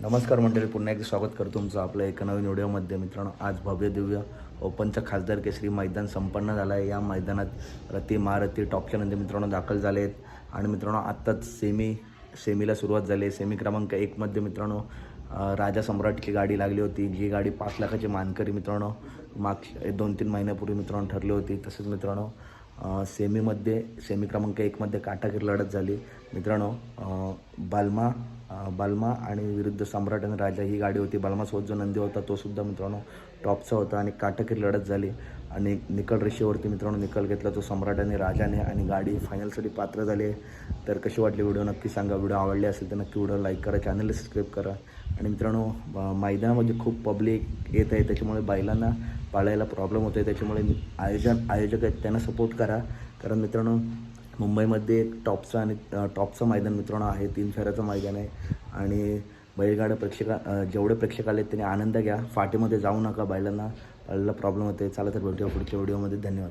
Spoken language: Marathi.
नमस्कार मंडळी पुन्हा एकदा स्वागत करतो तुमचं आपल्या एका नवीन व्हिडिओमध्ये. मित्रांनो आज भव्य दिव्य ओपनचा खासदार केसरी मैदान संपन्न झालं आहे. या मैदानात रती महारथी टॉपच्या नंतर मित्रांनो दाखल झाले आहेत. आणि मित्रांनो आत्ताच सेमी सेमीला सुरुवात झाली आहे. सेमी क्रमांक एकमध्ये मित्रांनो राजा सम्राटची गाडी लागली होती. जी गाडी पाच लाखाची मानकरी मित्रांनो माग दोन तीन महिन्यापूर्वी मित्रांनो ठरली होती. तसेच मित्रांनो सेमीमध्ये सेमी क्रमांक एकमध्ये काटाकीर लढत झाली. मित्रांनो बाल्मा बाल्मा आणि विरुद्ध सम्राट आणि राजा ही गाडी होती. बाल्मासोबत जो नंदी होता तो सुद्धा मित्रांनो टॉपचा होता आणि काटकीर लढत झाली. आणि निकल रेषेवरती मित्रांनो निकाल घेतला तो सम्राट आणि राजाने आणि गाडी फायनलसाठी पात्र झाली आहे. तर कशी वाटली व्हिडिओ नक्की सांगा. व्हिडिओ आवडली असेल तर नक्की व्हिडिओ लाईक करा चॅनलला सबस्क्राईब करा. आणि मित्रांनो मैदानामध्ये खूप पब्लिक येत आहे त्याच्यामुळे बैलांना पाळायला प्रॉब्लेम होतो आहे त्याच्यामुळे आयोजन आयोजक आहेत त्यांना सपोर्ट करा. कारण मित्रांनो मुंबईमध्ये एक टॉपचं आणि टॉपचं मैदान मित्रांनो आहे तीन फेऱ्याचं मैदान आहे. आणि बैलगाड्या प्रेक्षका जेवढे प्रेक्षक आले त्यांनी आनंद घ्या. फाटीमध्ये जाऊ नका बैलांना. बैलाला प्रॉब्लेम होते. चला तर भेटूया पुढच्या व्हिडिओमध्ये धन्यवाद.